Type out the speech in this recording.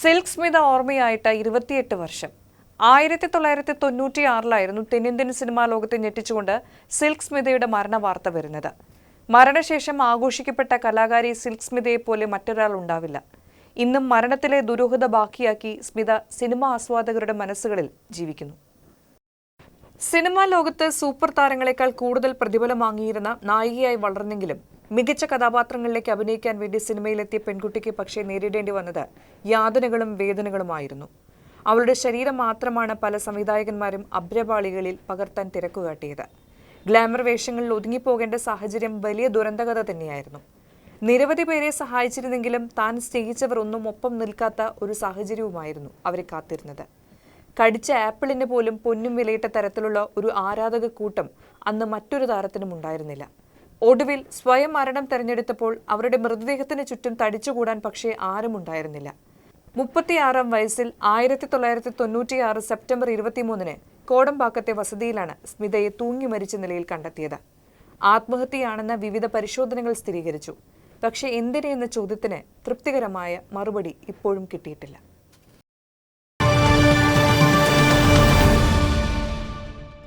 Silk Smitha ഓർമ്മയായിട്ട് ഇരുപത്തിയെട്ട് വർഷം. ആയിരത്തി തൊള്ളായിരത്തി തൊണ്ണൂറ്റി ആറിലായിരുന്നു തെന്നിന്ത്യൻ സിനിമാ ലോകത്തെ ഞെട്ടിച്ചുകൊണ്ട് സിൽക്ക് സ്മിതയുടെ മരണ വാർത്ത വരുന്നത്. മരണശേഷം ആഘോഷിക്കപ്പെട്ട കലാകാരി സിൽക്ക് സ്മിതയെ പോലെ മറ്റൊരാൾ ഉണ്ടാവില്ല. ഇന്നും മരണത്തിലെ ദുരൂഹത ബാക്കിയാക്കി സ്മിത സിനിമാ ആസ്വാദകരുടെ മനസ്സുകളിൽ ജീവിക്കുന്നു. സിനിമാ ലോകത്ത് സൂപ്പർ താരങ്ങളെക്കാൾ കൂടുതൽ പ്രതിഫലം വാങ്ങിയിരുന്ന നായികയായി വളർന്നെങ്കിലും മികച്ച കഥാപാത്രങ്ങളിലേക്ക് അഭിനയിക്കാൻ വേണ്ടി സിനിമയിലെത്തിയ പെൺകുട്ടിക്ക് പക്ഷേ നേരിടേണ്ടി വന്നത് യാതനകളും വേദനകളുമായിരുന്നു. അവളുടെ ശരീരം മാത്രമാണ് പല സംവിധായകന്മാരും അഭ്രപാളികളിൽ പകർത്താൻ തിരക്കുകാട്ടിയത് ഗ്ലാമർ വേഷങ്ങളിൽ ഒതുങ്ങിപ്പോകേണ്ട സാഹചര്യം വലിയ ദുരന്തകഥ തന്നെയായിരുന്നു. നിരവധി പേരെ സഹായിച്ചിരുന്നെങ്കിലും താൻ സ്നേഹിച്ചവർ ഒന്നും ഒപ്പം നിൽക്കാത്ത ഒരു സാഹചര്യവുമായിരുന്നു അവരെ കാത്തിരുന്നത്. കടിച്ച ആപ്പിളിന് പോലും പൊന്നും വിലയിട്ട തരത്തിലുള്ള ഒരു ആരാധക കൂട്ടം അന്ന് മറ്റൊരു താരത്തിനും ഉണ്ടായിരുന്നില്ല ഒടുവിൽ സ്വയം മരണം തെരഞ്ഞെടുത്തപ്പോൾ അവരുടെ മൃതദേഹത്തിന് ചുറ്റും തടിച്ചുകൂടാൻ പക്ഷേ ആരും ഉണ്ടായിരുന്നില്ല. മുപ്പത്തിയാറാം വയസ്സിൽ ആയിരത്തി തൊള്ളായിരത്തി തൊണ്ണൂറ്റിയാറ് സെപ്റ്റംബർ ഇരുപത്തിമൂന്നിന് കോടമ്പാക്കത്തെ വസതിയിലാണ് സ്മിതയെ തൂങ്ങി മരിച്ച നിലയിൽ കണ്ടെത്തിയത്. ആത്മഹത്യയാണെന്ന വിവിധ പരിശോധനകൾ സ്ഥിരീകരിച്ചു. പക്ഷേ എന്തിനെന്ന ചോദ്യത്തിന് തൃപ്തികരമായ മറുപടി ഇപ്പോഴും കിട്ടിയിട്ടില്ല.